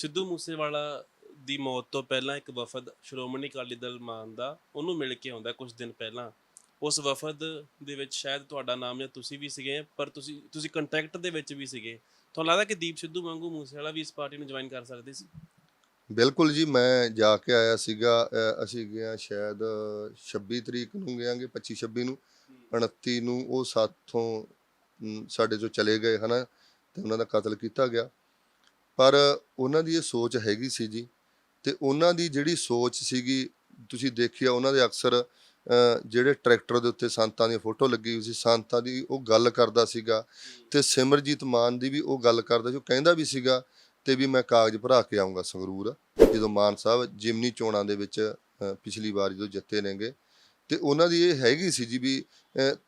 ਸਿੱਧੂ ਮੂਸੇਵਾਲਾ ਦੀ ਮੌਤ ਤੋਂ ਪਹਿਲਾਂ ਇੱਕ ਵਫਦ ਸ਼੍ਰੋਮਣੀ ਅਕਾਲੀ ਦਲ ਮਾਨ ਦਾ ਉਹਨੂੰ ਮਿਲ ਕੇ ਆਉਂਦਾ ਕੁਝ ਦਿਨ ਪਹਿਲਾਂ। ਉਸ ਵਫਦ ਦੇ ਵਿੱਚ ਸ਼ਾਇਦ ਤੁਹਾਡਾ ਨਾਮ ਜਾਂ ਤੁਸੀਂ ਵੀ ਸੀਗੇ ਪਰ ਤੁਸੀਂ ਤੁਸੀਂ ਕੰਟੈਕਟ ਦੇ ਵਿੱਚ ਵੀ ਸੀਗੇ। ਤੁਹਾਨੂੰ ਲੱਗਦਾ ਕਿ ਦੀਪ ਸਿੱਧੂ ਵਾਂਗੂ ਮੂਸੇਵਾਲਾ ਵੀ ਇਸ ਪਾਰਟੀ ਨੂੰ ਜੁਆਇਨ ਕਰ ਸਕਦੇ ਸੀ? ਬਿਲਕੁਲ ਜੀ ਮੈਂ ਜਾ ਕੇ ਆਇਆ ਸੀਗਾ ਅਸੀਂ ਗਿਆ ਸ਼ਾਇਦ 26 ਤਰੀਕ ਨੂੰ ਗਿਆਂਗੇ 25 26 ਨੂੰ। 29 ਨੂੰ ਉਹ ਸਾਥੋਂ ਮ, ਸਾਡੇ ਜੋ ਚਲੇ ਗਏ ਹਨਾ? ਤੇ ਉਹਨਾਂ ਦਾ ਕਤਲ ਕੀਤਾ ਗਿਆ। ਪਰ ਉਹਨਾਂ ਦੀ ਇਹ ਸੋਚ ਹੈਗੀ ਸੀ ਜੀ ਤੇ ਉਹਨਾਂ ਦੀ ਜਿਹੜੀ ਸੋਚ ਸੀਗੀ, ਤੁਸੀਂ ਦੇਖਿਆ ਉਹਨਾਂ ਦੇ ਅਕਸਰ ਜਿਹੜੇ ਟਰੈਕਟਰ ਦੇ ਉੱਤੇ ਸੰਤਾਂ ਦੀ ਫੋਟੋ ਲੱਗੀ ਹੋਈ ਸੀ, ਸੰਤਾਂ ਦੀ ਉਹ ਗੱਲ ਕਰਦਾ ਸੀਗਾ ਤੇ ਸਿਮਰਜੀਤ ਮਾਨ ਦੀ ਵੀ ਉਹ ਗੱਲ ਕਰਦਾ ਸੀ, ਉਹ ਕਹਿੰਦਾ ਵੀ ਸੀਗਾ ਤੇ ਵੀ ਮੈਂ ਕਾਗਜ਼ ਭਰਾ ਕੇ ਆਉਂਗਾ ਸੰਗਰੂਰ, ਜਦੋਂ ਮਾਨ ਸਾਹਿਬ ਜਿਮਨੀ ਚੋਣਾਂ ਦੇ ਵਿੱਚ ਪਿਛਲੀ ਵਾਰ ਜਦੋਂ ਜਿੱਤੇ ਨੇਗੇ। ਤੇ ਉਹਨਾਂ ਦੀ ਇਹ ਹੈਗੀ ਸੀ ਜੀ ਵੀ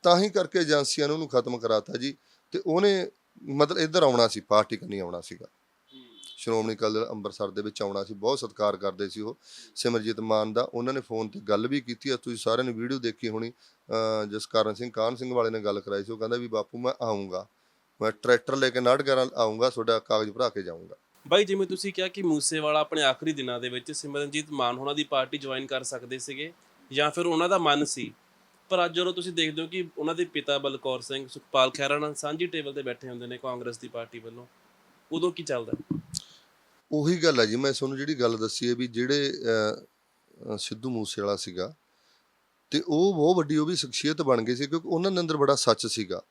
ਤਾਂ ਹੀ ਕਰਕੇ ਏਜੰਸੀਆਂ ਨੇ ਉਹਨੂੰ ਖਤਮ ਕਰਾਤਾ ਜੀ ਤੇ ਉਹਨੇ ਮਤਲਬ ਇੱਧਰ ਆਉਣਾ ਸੀ, ਪਾਰਟੀ ਕਰਨੀ ਆਉਣਾ ਸੀਗਾ। ਸ਼੍ਰੋਮਣੀ ਅਕਾਲੀ ਦਲ ਅੰਮ੍ਰਿਤਸਰ ਦੇ ਵਿੱਚ ਆਉਣਾ ਸੀ, ਬਹੁਤ ਸਤਿਕਾਰ ਕਰਦੇ ਸੀ ਉਹ। ਸਿਮਰਜੀਤ ਮਾਨ ਦਾ ਉਹਨਾਂ ਨੇ ਫੋਨ ਤੇ ਗੱਲ ਵੀ ਕੀਤੀ ਆ ਤੁਸੀਂ ਸਾਰਿਆਂ ਨੇ ਵੀਡੀਓ ਦੇਖੀ ਹੋਣੀ। ਜਸਕਰਨ ਸਿੰਘ, ਕਾਹਨ ਸਿੰਘ ਵਾਲੇ ਨੇ ਗੱਲ ਕਰਾਈ ਸੀ, ਉਹ ਕਹਿੰਦਾ ਵੀ ਬਾਪੂ ਮੈਂ ਆਉਂਗਾ ਮੈਂ ਟਰੈਕਟਰ ਲੈ ਕੇ ਨਾਟਕਰਾਂ ਆਉਂਗਾ ਤੁਹਾਡਾ ਕਾਗਜ਼ ਭਰਾ ਕੇ ਜਾਊਂਗਾ। ਬਾਈ, ਜਿਵੇਂ ਤੁਸੀਂ ਕਿਹਾ ਕਿ ਮੂਸੇਵਾਲਾ ਆਪਣੇ ਆਖਰੀ ਦਿਨਾਂ ਦੇ ਵਿੱਚ ਸਿਮਰਨਜੀਤ ਮਾਨ ਹੋਣਾ ਦੀ ਪਾਰਟੀ ਜੁਆਇਨ ਕਰ ਸਕਦੇ ਸੀਗੇ ਜਾਂ ਫਿਰ ਉਹਨਾਂ ਦਾ ਮਨ ਸੀ। ਪਰ ਅੱਜ ਜਦੋਂ ਤੁਸੀਂ ਦੇਖਦੇ ਹੋ ਕਿ ਉਹਨਾਂ ਦੇ ਪਿਤਾ ਬਲਕੌਰ ਸਿੰਘ, ਸੁਖਪਾਲ ਖਹਿਰਾ ਨਾਲ ਸਾਂਝੀ ਟੇਬਲ ਤੇ ਬੈਠੇ ਹੁੰਦੇ ਨੇ ਕਾਂਗਰਸ ਦੀ ਪਾਰਟੀ ਵੱਲੋਂ, ਉਦੋਂ ਕੀ ਚੱਲਦਾ? ਉਹੀ ਗੱਲ ਹੈ ਜੀ ਮੈਂ ਤੁਹਾਨੂੰ ਜਿਹੜੀ ਗੱਲ ਦੱਸੀ ਹੈ ਵੀ ਜਿਹੜੇ ਸਿੱਧੂ ਮੂਸੇਵਾਲਾ ਸੀਗਾ ਤੇ ਉਹ ਬਹੁਤ ਵੱਡੀ ਉਹ ਵੀ ਸ਼ਖਸੀਅਤ ਬਣ ਗਈ ਸੀ ਕਿਉਂਕਿ ਉਹਨਾਂ ਦੇ ਅੰਦਰ ਬੜਾ ਸੱਚ ਸੀਗਾ।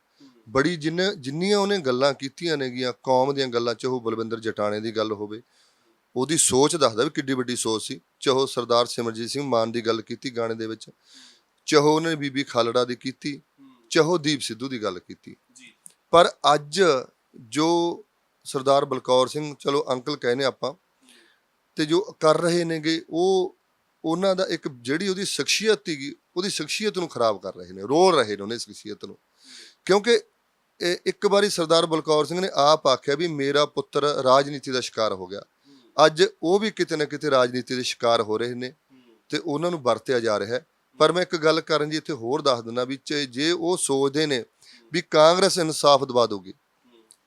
ਬੜੀ ਜਿੰਨੇ ਜਿੰਨੀਆਂ ਉਹਨੇ ਗੱਲਾਂ ਕੀਤੀਆਂ ਨੇਗੀਆਂ ਕੌਮ ਦੀਆਂ ਗੱਲਾਂ ਚਾਹੋ ਬਲਵਿੰਦਰ ਜਟਾਣੇ ਦੀ ਗੱਲ ਹੋਵੇ ਉਹਦੀ ਸੋਚ ਦੱਸਦਾ ਵੀ ਕਿੱਡੀ ਵੱਡੀ ਸੋਚ ਸੀ। ਚਾਹੋ ਸਰਦਾਰ ਸਿਮਰਜੀਤ ਸਿੰਘ ਮਾਨ ਦੀ ਗੱਲ ਕੀਤੀ ਗਾਣੇ ਦੇ ਵਿੱਚ ਚਾਹੋ ਉਹਨੇ ਬੀਬੀ ਖਾਲੜਾ ਦੀ ਕੀਤੀ ਚਾਹੋ ਦੀਪ ਸਿੱਧੂ ਦੀ ਗੱਲ ਕੀਤੀ। ਜੀ। ਪਰ ਅੱਜ ਜੋ ਸਰਦਾਰ ਬਲਕੌਰ ਸਿੰਘ, ਚਲੋ ਅੰਕਲ ਕਹਿੰਦੇ ਆਪਾਂ, ਤੇ ਜੋ ਕਰ ਰਹੇ ਨੇਗੇ, ਉਹ, ਉਹਨਾਂ ਦਾ ਇੱਕ ਜਿਹੜੀ ਉਹਦੀ ਸ਼ਖਸੀਅਤ ਸੀਗੀ, ਉਹਦੀ ਸ਼ਖਸੀਅਤ ਨੂੰ ਖਰਾਬ ਕਰ ਰਹੇ ਨੇ ਰੋਲ ਰਹੇ ਨੇ ਉਹਨੇ ਸ਼ਖਸੀਅਤ ਨੂੰ। ਕਿਉਂਕਿ ਇਹ ਇੱਕ ਵਾਰੀ ਸਰਦਾਰ ਬਲਕੌਰ ਸਿੰਘ ਨੇ ਆਪ ਆਖਿਆ ਵੀ ਮੇਰਾ ਪੁੱਤਰ ਰਾਜਨੀਤੀ ਦਾ ਸ਼ਿਕਾਰ ਹੋ ਗਿਆ। ਅੱਜ ਉਹ ਵੀ ਕਿਤੇ ਨਾ ਕਿਤੇ ਰਾਜਨੀਤੀ ਦੇ ਸ਼ਿਕਾਰ ਹੋ ਰਹੇ ਨੇ ਤੇ ਉਹਨਾਂ ਨੂੰ ਵਰਤਿਆ ਜਾ ਰਿਹਾ ਹੈ। ਪਰ ਮੈਂ ਇੱਕ ਗੱਲ ਕਰਨ ਜੀ ਇੱਥੇ ਹੋਰ ਦੱਸ ਦਿੰਦਾ ਵੀ ਜੇ- ਜੇ ਉਹ ਸੋਚਦੇ ਨੇ ਵੀ ਕਾਂਗਰਸ ਇਨਸਾਫ ਦਵਾ ਦੋਗੀ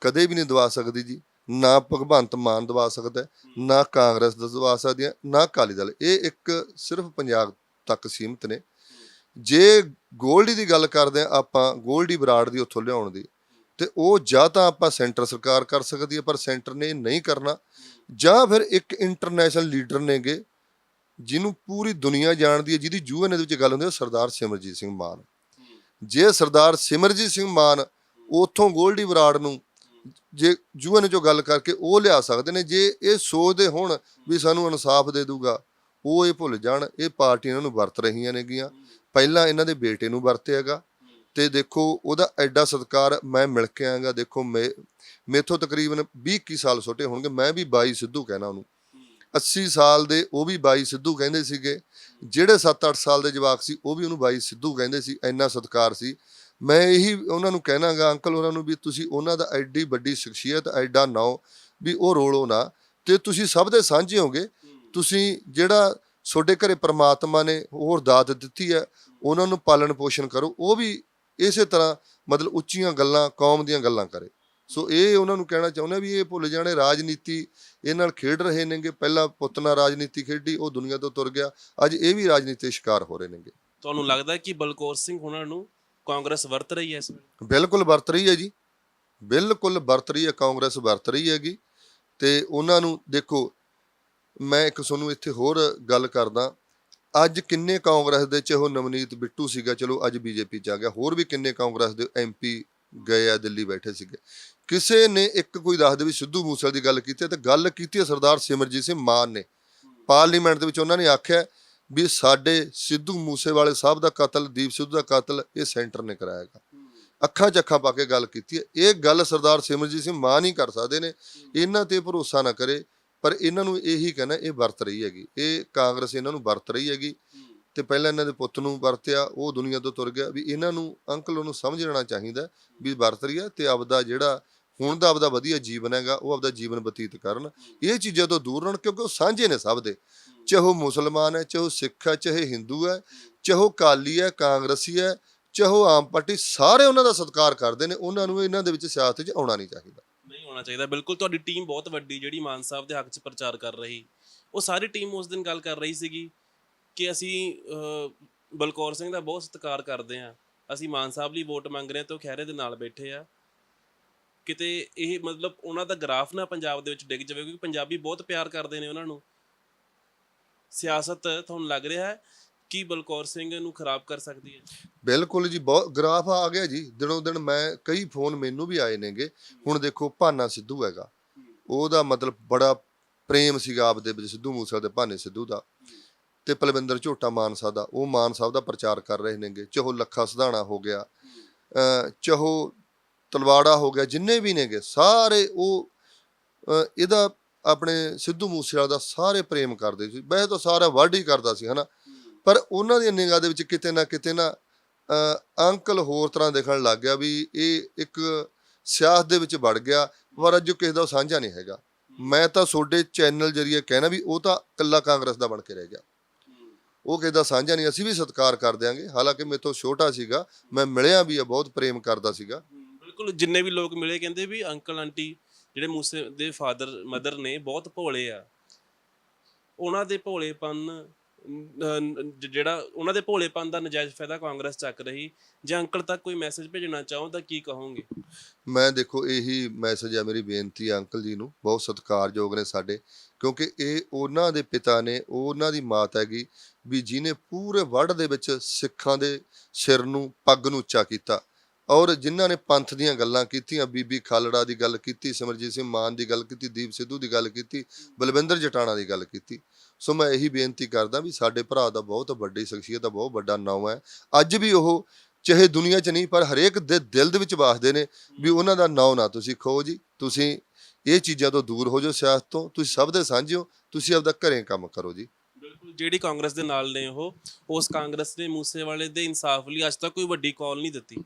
ਕਦੇ ਵੀ ਨਹੀਂ ਦਵਾ ਸਕਦੀ ਜੀ। ਨਾ ਭਗਵੰਤ ਮਾਨ ਦਵਾ ਸਕਦਾ ਨਾ ਕਾਂਗਰਸ ਦਵਾ ਸਕਦੀ ਨਾ ਅਕਾਲੀ ਦਲ। ਇਹ ਇੱਕ ਸਿਰਫ ਪੰਜਾਬ ਤੱਕ ਸੀਮਤ ਨੇ। ਜੇ ਗੋਲਡੀ ਦੀ ਗੱਲ ਕਰਦੇ ਆ ਆਪਾਂ ਗੋਲਡੀ ਬਰਾੜ ਦੀ ਉੱਥੋਂ ਲਿਆਉਣ ਦੀ ਤੇ ਉਹ ਜਾਂ ਤਾਂ ਆਪਾਂ ਸੈਂਟਰ ਸਰਕਾਰ ਕਰ ਸਕਦੀ ਹੈ ਪਰ ਸੈਂਟਰ ਨੇ ਨਹੀਂ ਕਰਨਾ। ਜਾਂ ਫਿਰ ਇੱਕ ਇੰਟਰਨੈਸ਼ਨਲ ਲੀਡਰ ਨੇਗੇ ਜਿਹਨੂੰ ਪੂਰੀ ਦੁਨੀਆ ਜਾਣਦੀ ਹੈ ਜਿਹਦੀ ਯੂਐਨ ਦੇ ਵਿੱਚ ਗੱਲ ਹੁੰਦੀ ਹੈ ਸਰਦਾਰ ਸਿਮਰਜੀਤ ਸਿੰਘ ਮਾਨ। ਜੇ ਸਰਦਾਰ ਸਿਮਰਜੀਤ ਸਿੰਘ ਮਾਨ ਉਥੋਂ ਗੋਲਡੀ ਬਰਾੜ ਨੂੰ ਜੇ ਯੂਐਨ ਚੋਂ ਗੱਲ ਕਰਕੇ ਉਹ ਲਿਆ ਸਕਦੇ ਨੇ, ਜੇ ਇਹ ਸੋਚਦੇ ਹੋਣ ਵੀ ਸਾਨੂੰ ਇਨਸਾਫ ਦੇ ਦੂਗਾ, ਉਹ ਇਹ ਭੁੱਲ ਜਾਣ, ਇਹ ਪਾਰਟੀਆਂ ਇਹਨਾਂ ਨੂੰ ਵਰਤ ਰਹੀਆਂ ਨੇਗੀਆਂ। ਪਹਿਲਾਂ ਇਹਨਾਂ ਦੇ ਬੇਟੇ ਨੂੰ ਵਰਤਿਆਗਾ ਤੇ ਦੇਖੋ ਉਹਦਾ ਐਡਾ ਸਤਿਕਾਰ ਮੈਂ ਮਿਲ ਕੇ ਆਇਆਗਾ। ਦੇਖੋ ਮੈਂ, ਮੇਥੋਂ ਤਕਰੀਬਨ 20 21 ਸਾਲ ਛੋਟੇ ਹੋਣਗੇ, ਮੈਂ ਵੀ ਬਾਈ ਸਿੱਧੂ ਕਹਿਣਾ ਉਹਨੂੰ। 80 ਸਾਲ ਦੇ ਉਹ ਵੀ ਬਾਈ ਸਿੱਧੂ ਕਹਿੰਦੇ ਸੀਗੇ। ਜਿਹੜੇ 7-8 ਸਾਲ ਦੇ ਜਵਾਕ ਸੀ, ਉਹ ਵੀ ਉਹਨੂੰ ਬਾਈ ਸਿੱਧੂ ਕਹਿੰਦੇ ਸੀ, ਇੰਨਾ ਸਤਿਕਾਰ ਸੀ। ਮੈਂ ਇਹੀ ਉਹਨਾਂ ਨੂੰ ਕਹਿਣਾਗਾ, ਅੰਕਲ ਉਹਨਾਂ ਨੂੰ ਵੀ ਤੁਸੀਂ ਉਹਨਾਂ ਦਾ ਐਡੀ ਵੱਡੀ ਸ਼ਖਸੀਅਤ, ਐਡਾ ਨਾਉ ਵੀ ਉਹ ਰੋਲੋ ਨਾ। ਤੇ ਤੁਸੀਂ ਸਭ ਦੇ ਸਾਂਝੇ ਹੋਗੇ। ਤੁਸੀਂ ਜਿਹੜਾ ਤੁਹਾਡੇ ਘਰੇ ਪ੍ਰਮਾਤਮਾ ਨੇ ਹੋਰ ਦਾਤ ਦਿੱਤੀ ਹੈ, ਉਹਨਾਂ ਨੂੰ ਪਾਲਣ ਪੋਸ਼ਣ ਕਰੋ। ਉਹ ਵੀ ਇਸੇ ਤਰ੍ਹਾਂ ਮਤਲਬ ਉੱਚੀਆਂ ਗੱਲਾਂ, ਕੌਮ ਦੀਆਂ ਗੱਲਾਂ ਕਰੇ। ਸੋ ਇਹ ਉਹਨਾਂ ਨੂੰ ਕਹਿਣਾ ਚਾਹੁੰਦੇ ਵੀ ਇਹ ਭੁੱਲ ਜਾਣੇ, ਰਾਜਨੀਤੀ ਇਹ ਨਾਲ ਖੇਡ ਰਹੇ ਨੇਗੇ। ਪਹਿਲਾਂ ਪੁੱਤ ਨਾਲ ਰਾਜਨੀਤੀ ਖੇਡੀ, ਉਹ ਦੁਨੀਆ ਤੋਂ ਤੁਰ ਗਿਆ। ਅੱਜ ਇਹ ਵੀ ਰਾਜਨੀਤੀ ਸ਼ਿਕਾਰ ਹੋ ਰਹੇ ਨੇਗੇ। ਤੁਹਾਨੂੰ ਲੱਗਦਾ ਕਿ ਬਲਕੌਰ ਸਿੰਘ ਉਹਨਾਂ ਨੂੰ ਕਾਂਗਰਸ ਵਰਤ ਰਹੀ ਹੈ ਇਸ ਵੇਲੇ? ਬਿਲਕੁਲ ਵਰਤ ਰਹੀ ਹੈ ਜੀ। ਬਿਲਕੁਲ ਵਰਤ ਰਹੀ ਹੈ, ਕਾਂਗਰਸ ਵਰਤ ਰਹੀ ਹੈਗੀ। ਤੇ ਉਹਨਾਂ ਨੂੰ ਦੇਖੋ, ਮੈਂ ਇੱਕ ਤੁਹਾਨੂੰ ਇੱਥੇ ਹੋਰ ਗੱਲ ਕਰਦਾ। ਅੱਜ ਕਿੰਨੇ ਕਾਂਗਰਸ ਦੇ ਚ ਉਹ ਨਵਨੀਤ ਬਿੱਟੂ ਸੀਗਾ, ਚਲੋ ਅੱਜ ਬੀਜੇਪੀ ਚ ਆ ਗਿਆ, ਹੋਰ ਵੀ ਕਿੰਨੇ ਕਾਂਗਰਸ ਦੇ ਐਮਪੀ ਗਏ ਆ, ਦਿੱਲੀ ਬੈਠੇ ਸੀਗੇ। ਕਿਸੇ ਨੇ ਇੱਕ ਕੋਈ ਦੱਸ ਦੇ ਵੀ ਸਿੱਧੂ ਮੂਸੇਵਾਲੇ ਦੀ ਗੱਲ ਕੀਤੀ ਹੈ ਤੇ ਗੱਲ ਕੀਤੀ ਹੈ ਸਰਦਾਰ ਸਿਮਰਜੀਤ ਸਿੰਘ ਮਾਨ ਨੇ। ਪਾਰਲੀਮੈਂਟ ਦੇ ਵਿੱਚ ਉਹਨਾਂ ਨੇ ਆਖਿਆ ਵੀ ਸਾਡੇ ਸਿੱਧੂ ਮੂਸੇਵਾਲੇ ਸਾਹਿਬ ਦਾ ਕਤਲ, ਦੀਪ ਸਿੱਧੂ ਦਾ ਕਤਲ ਇਹ ਸੈਂਟਰ ਨੇ ਕਰਾਇਆਗਾ ਅੱਖਾਂ ਚੱਖਾਂ ਪਾ ਕੇ ਗੱਲ ਕੀਤੀ ਹੈ। ਇਹ ਗੱਲ ਸਰਦਾਰ ਸਿਮਰਜੀਤ ਸਿੰਘ ਮਾਂ ਨਹੀਂ ਕਰ ਸਕਦੇ ਨੇ। ਇਹਨਾਂ ਤੇ ਭਰੋਸਾ ਨਾ ਕਰੇ, ਪਰ ਇਹਨਾਂ ਨੂੰ ਇਹੀ ਕਹਿਣਾ, ਇਹ ਵਰਤ ਰਹੀ ਹੈਗੀ। ਇਹ ਕਾਂਗਰਸ ਇਹਨਾਂ ਨੂੰ ਵਰਤ ਰਹੀ ਹੈਗੀ। ਤੇ ਪਹਿਲਾਂ ਇਹਨਾਂ ਦੇ ਪੁੱਤ ਨੂੰ ਵਰਤਿਆ, ਉਹ ਦੁਨੀਆ ਤੋਂ ਤੁਰ ਗਿਆ। ਵੀ ਇਹਨਾਂ ਨੂੰ, ਅੰਕਲ ਉਹਨੂੰ ਸਮਝ ਲੈਣਾ ਚਾਹੀਦਾ ਵੀ ਵਰਤ ਰਹੀ ਹੈ ਤੇ ਆਪਦਾ ਜਿਹੜਾ, ਹੁਣ ਦਾ ਆਪਦਾ ਵਧੀਆ ਜੀਵਨ ਹੈਗਾ, ਉਹ ਆਪਦਾ ਜੀਵਨ ਬਤੀਤ ਕਰਨ। ਇਹ ਚੀਜ਼ਾਂ ਤੋਂ ਦੂਰ ਰਹਿਣ, ਕਿਉਂਕਿ ਉਹ ਸਾਂਝੇ ਨੇ ਸਭ ਦੇ। ਚਾਹੇ ਉਹ ਮੁਸਲਮਾਨ ਹੈ, ਚਾਹੇ ਉਹ ਸਿੱਖ ਹੈ, ਚਾਹੇ ਹਿੰਦੂ ਹੈ, ਚਾਹੇ ਉਹ ਕਾਲੀ ਹੈ, ਕਾਂਗਰਸੀ ਹੈ, ਚਾਹੇ ਆਮ ਪਾਰਟੀ, ਸਾਰੇ ਉਹਨਾਂ ਦਾ ਸਤਿਕਾਰ ਕਰਦੇ ਨੇ, ਉਹਨਾਂ ਨੂੰ ਇਹਨਾਂ ਦੇ ਵਿੱਚ ਸਿਆਸਤ 'ਚ ਆਉਣਾ ਨਹੀਂ ਚਾਹੀਦਾ। ਨਹੀਂ ਹੋਣਾ ਚਾਹੀਦਾ, ਬਿਲਕੁਲ ਤੁਹਾਡੀ ਟੀਮ ਬਹੁਤ ਵੱਡੀ, ਜਿਹੜੀ ਮਾਨ ਸਾਹਿਬ ਦੇ ਹੱਕ 'ਚ ਪ੍ਰਚਾਰ ਕਰ ਰਹੀ, ਉਹ ਸਾਰੀ ਟੀਮ ਉਸ ਦਿਨ ਗੱਲ ਕਰ ਰਹੀ ਸੀਗੀ ਕਿ ਅਸੀਂ ਬਲਕੌਰ ਸਿੰਘ ਦਾ ਬਹੁਤ ਸਤਿਕਾਰ ਕਰਦੇ ਹਾਂ, ਅਸੀਂ ਮਾਨ ਸਾਹਿਬ ਲਈ ਵੋਟ ਮੰਗ ਰਹੇ ਹਾਂ ਤੇ ਉਹ ਖਹਿਰੇ ਦੇ ਨਾਲ ਬੈਠੇ ਆ। ਕਿਤੇ ਇਹ ਮਤਲਬ ਉਹਨਾਂ ਦਾ ਗ੍ਰਾਫ ਨਾ ਪੰਜਾਬ ਦੇ ਵਿੱਚ ਡਿੱਗ ਜਾਵੇ, ਕਿਉਂਕਿ ਪੰਜਾਬੀ ਬਹੁਤ ਪਿਆਰ ਕਰਦੇ ਨੇ ਉਹਨਾਂ ਨੂੰ। ਸਿਆਸਤ ਤੁਹਾਨੂੰ ਲੱਗ ਰਿਹਾ ਹੈ ਕਿ ਬਲਕੌਰ ਸਿੰਘ ਨੂੰ ਖਰਾਬ ਕਰ ਸਕਦੀ ਹੈ? ਬਿਲਕੁਲ ਜੀ, ਬਹੁਤ ਗ੍ਰਾਫ ਆ ਗਿਆ ਜੀ। ਦਿਨੋਂ ਦਿਨ ਮੈਂ, ਕਈ ਫੋਨ ਮੈਨੂੰ ਵੀ ਆਏ ਨੇਗੇ। ਹੁਣ ਦੇਖੋ, ਭਾਨਾ ਸਿੱਧੂ ਹੈਗਾ। ਉਹਦਾ ਮਤਲਬ ਬੜਾ ਪ੍ਰੇਮ ਸੀਗਾ ਆਪਦੇ ਵਿੱਚ, ਸਿੱਧੂ ਮੂਸੇ ਦੇ ਭਾਨੇ ਸਿੱਧੂ ਦਾ। ਤੇ ਪਲਵਿੰਦਰ ਝੋਟਾ ਮਾਨਸਾ ਦਾ। ਉਹ ਮਾਨ ਸਾਹਿਬ ਦਾ ਪ੍ਰਚਾਰ ਕਰ ਰਹੇ ਨੇਗੇ। ਚਾਹੋ ਲੱਖਾ ਸਧਾਣਾ ਹੋ ਗਿਆ। ਅਹ ਚਾਹੋ ਤਲਵਾੜਾ ਹੋ ਗਿਆ, ਜਿੰਨੇ ਵੀ ਨੇਗੇ, ਸਾਰੇ ਉਹ ਇਹਦਾ ਆਪਣੇ ਸਿੱਧੂ ਮੂਸੇਵਾਲਾ ਦਾ ਸਾਰੇ ਪ੍ਰੇਮ ਕਰਦੇ ਸੀ, ਵੈਸੇ ਤਾਂ ਸਾਰਾ ਵਰਡ ਹੀ ਕਰਦਾ ਸੀ, ਹਨਾ? ਪਰ ਉਹਨਾਂ ਦੀ ਨਿਗਾਹ ਦੇ ਵਿੱਚ ਕਿਤੇ ਨਾ ਕਿਤੇ ਨਾ ਅੰਕਲ ਹੋਰ ਤਰ੍ਹਾਂ ਦੇਖਣ ਲੱਗ ਗਿਆ ਵੀ ਇਹ ਇੱਕ ਸਿਆਸਤ ਦੇ ਵਿੱਚ ਵੜ ਗਿਆ, ਪਰ ਅੱਜ ਕਿਸੇ ਦਾ ਸਾਂਝਾ ਨਹੀਂ ਹੈਗਾ। ਮੈਂ ਤਾਂ ਤੁਹਾਡੇ ਚੈਨਲ ਜਰੀਏ ਕਹਿਣਾ ਵੀ ਉਹ ਤਾਂ ਇਕੱਲਾ ਕਾਂਗਰਸ ਦਾ ਬਣ ਕੇ ਰਹਿ ਗਿਆ। ਉਹ ਕਿਸੇ ਦਾ ਸਾਂਝਾ ਨਹੀਂ, ਅਸੀਂ ਵੀ ਸਤਿਕਾਰ ਕਰ ਦਿਆਂਗੇ। ਹਾਲਾਂਕਿ ਮੇਰੇ ਤੋਂ ਛੋਟਾ ਸੀਗਾ, ਮੈਂ ਮਿਲਿਆ ਵੀ ਆ, ਬਹੁਤ ਪ੍ਰੇਮ ਕਰਦਾ ਸੀਗਾ। ਬਿਲਕੁਲ, ਜਿੰਨੇ ਵੀ ਲੋਕ ਮਿਲੇ ਕਹਿੰਦੇ ਵੀ ਅੰਕਲ ਆਂਟੀ ਜਿਹੜੇ ਮੂਸੇ ਦੇ ਫਾਦਰ, ਮਦਰ ਨੇ ਬਹੁਤ ਭੋਲੇ ਆ। ਉਹਨਾਂ ਦੇ ਭੋਲੇਪਨ ਜਿਹੜਾ ਉਹਨਾਂ ਦੇ ਭੋਲੇਪਨ ਦਾ ਨਜਾਇਜ਼ ਫਾਇਦਾ ਕਾਂਗਰਸ ਚੱਕ ਰਹੀ। ਜੇ ਅੰਕਲ ਤੱਕ ਕੋਈ ਮੈਸੇਜ ਭੇਜਣਾ ਚਾਹੋ ਤਾਂ ਕੀ ਕਹੋਗੇ? ਮੈਂ ਦੇਖੋ, ਇਹੀ ਮੈਸੇਜ ਆ ਮੇਰੀ ਬੇਨਤੀ ਆ ਅੰਕਲ ਜੀ ਨੂੰ। ਬਹੁਤ ਸਤਿਕਾਰਯੋਗ ਨੇ ਸਾਡੇ। ਕਿਉਂਕਿ ਇਹ ਉਹਨਾਂ ਦੇ ਪਿਤਾ ਨੇ ਉਹਨਾਂ ਦੀ ਮਾਤ ਹੈਗੀ ਵੀ ਜਿਹਨੇ ਪੂਰੇ ਵਰਡ ਦੇ ਵਿੱਚ ਸਿੱਖਾਂ ਦੇ ਸਿਰ ਨੂੰ, ਪੱਗ ਨੂੰ ਉੱਚਾ ਕੀਤਾ। ਔਰ ਜਿਨ੍ਹਾਂ ਨੇ ਪੰਥ ਦੀਆਂ ਗੱਲਾਂ ਕੀਤੀਆਂ, ਬੀਬੀ ਖਾਲੜਾ ਦੀ ਗੱਲ ਕੀਤੀ, ਸਿਮਰਜੀਤ ਸਿੰਘ ਮਾਨ ਦੀ ਗੱਲ ਕੀਤੀ, ਦੀਪ ਸਿੱਧੂ ਦੀ ਗੱਲ ਕੀਤੀ, ਬਲਵਿੰਦਰ ਜਟਾਣਾ ਦੀ ਗੱਲ ਕੀਤੀ। ਸੋ ਮੈਂ ਇਹੀ ਬੇਨਤੀ ਕਰਦਾ ਵੀ ਸਾਡੇ ਭਰਾ ਦਾ ਬਹੁਤ ਵੱਡੀ ਸ਼ਖਸੀਅਤ ਦਾ ਬਹੁਤ ਵੱਡਾ ਨਾਮ ਹੈ। ਅੱਜ ਵੀ ਉਹ ਚਾਹੇ ਦੁਨੀਆ 'ਚ ਨਹੀਂ, ਪਰ ਹਰੇਕ ਦੇ ਦਿਲ ਦੇ ਵਿੱਚ ਵਾਸਦੇ ਨੇ ਵੀ ਉਹਨਾਂ ਦਾ ਨਾਂ ਨਾ ਤੁਸੀਂ ਖੋ ਜੀ। ਤੁਸੀਂ ਇਹ ਚੀਜ਼ਾਂ ਤੋਂ ਦੂਰ ਹੋ ਜਾਓ ਸਿਆਸਤ ਤੋਂ, ਤੁਸੀਂ ਸਭ ਦੇ ਸਾਂਝਿਓ ਤੁਸੀਂ ਆਪਦਾ ਘਰੇ ਕੰਮ ਕਰੋ ਜੀ। ਬਿਲਕੁਲ, ਜਿਹੜੀ ਕਾਂਗਰਸ ਦੇ ਨਾਲ ਨੇ ਉਹ, ਉਸ ਕਾਂਗਰਸ ਨੇ ਮੂਸੇਵਾਲੇ ਦੇ ਇਨਸਾਫ ਲਈ ਅੱਜ ਤੱਕ ਕੋਈ ਵੱਡੀ ਕਾਲ ਨਹੀਂ ਦਿੱਤੀ।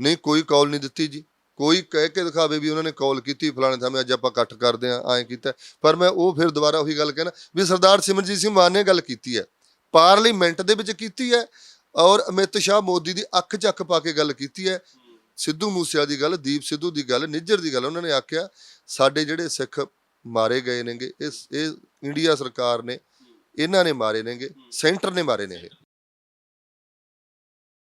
ਨਹੀਂ, ਕੋਈ ਕਾਲ ਨਹੀਂ ਦਿੱਤੀ ਜੀ। ਕੋਈ ਕਹਿ ਕੇ ਦਿਖਾਵੇ ਵੀ ਉਹਨਾਂ ਨੇ ਕਾਲ ਕੀਤੀ, ਫਲਾਣੇ ਥਾਂ ਅੱਜ ਆਪਾਂ ਇਕੱਠ ਕਰਦੇ ਆਂ ਐਂ ਕੀਤਾ। ਪਰ ਮੈਂ ਉਹ ਫਿਰ ਦੁਬਾਰਾ ਉਹੀ ਗੱਲ ਕਹਿਣਾ ਵੀ ਸਰਦਾਰ ਸਿਮਰਜੀਤ ਸਿੰਘ ਮਾਨ ਨੇ ਗੱਲ ਕੀਤੀ ਹੈ। ਪਾਰਲੀਮੈਂਟ ਦੇ ਵਿੱਚ ਕੀਤੀ ਹੈ ਔਰ ਅਮਿਤ ਸ਼ਾਹ ਮੋਦੀ ਦੀ ਅੱਖ ਚੱਕ ਪਾ ਕੇ ਗੱਲ ਕੀਤੀ ਹੈ। ਸਿੱਧੂ ਮੂਸੇਵਾਲੇ ਦੀ ਗੱਲ, ਦੀਪ ਸਿੱਧੂ ਦੀ ਗੱਲ, ਨਿੱਜਰ ਦੀ ਗੱਲ, ਉਹਨਾਂ ਨੇ ਆਖਿਆ, ਸਾਡੇ ਜਿਹੜੇ ਸਿੱਖ ਮਾਰੇ ਗਏ ਨੇਗੇ, ਇਸ, ਇਹ ਇੰਡੀਆ ਸਰਕਾਰ ਨੇ, ਇਹਨਾਂ ਨੇ ਮਾਰੇ ਨੇਗੇ, ਸੈਂਟਰ ਨੇ ਮਾਰੇ ਨੇ ਇਹ।